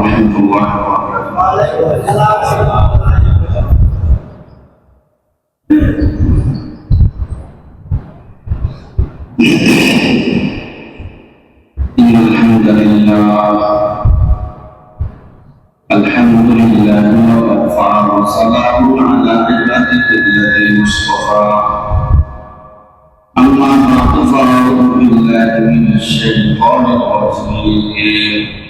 ورحمة الله. إن الحمد لله الحمد لله وكفى وسلام على عباده الذين اصطفى. أما بعد فأعوذ بالله من الشيطان الرجيم.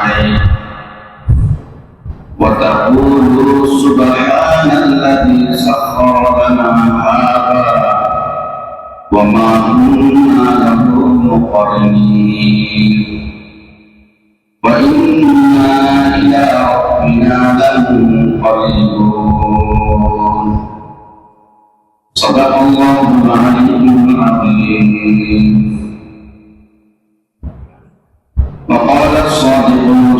وتقولوا سبحان الذي سخر لنا هذا وما كنا له مقرنين وإنا إلى ربنا لمنقلبون صدق الله العلي العظيم وقال الصادق المصدوق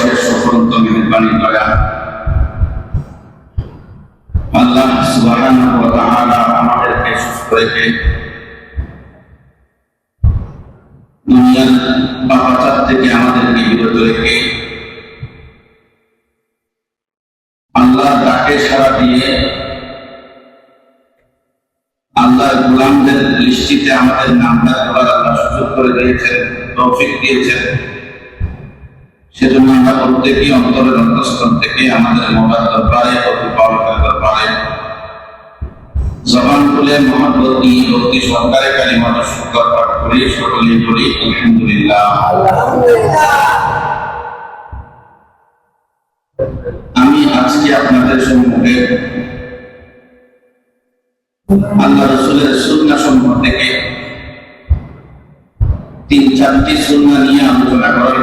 অশেষ সফলতা মেহরবানি করা আল্লাহ সুবহানাহু ওয়া তাআলা আমাদেরকে সুস্থ রেখে দুনিয়ার থেকে আমাদেরকে বিরত রেখে আল্লাহ সারা দিয়ে আল্লাহর গোলামদের দৃষ্টিতে আমাদের নামটা করার আল্লাহ সুযোগ করে দিয়েছেন, তৌফিক দিয়েছেন। সেজন্য আমরা প্রত্যেকেই অন্তরের অন্তঃস্থল থেকে আমাদের মোবাইল দরবারে প্রতিপালকের দরবারে জবান খুলে মোহাম্মদ নিয়ে অতি সরকারে কালিমাত শুকর পাঠ করি, সকলেই করি, আলহামদুলিল্লাহ। আমি আজকে আপনাদের সম্মুখে আল্লাহ রসুলের সুন্না সমূহ থেকে তিন চারটি সুন্না নিয়ে আলোচনা করার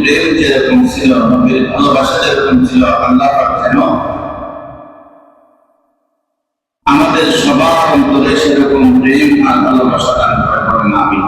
প্রেম যেরকম ছিল নবীর ভালোবাসা যেরকম ছিল, আল্লাহ কেন? আমাদের সবার অন্তরে সেরকম প্রেম আর ভালোবাসা দান করে না আমি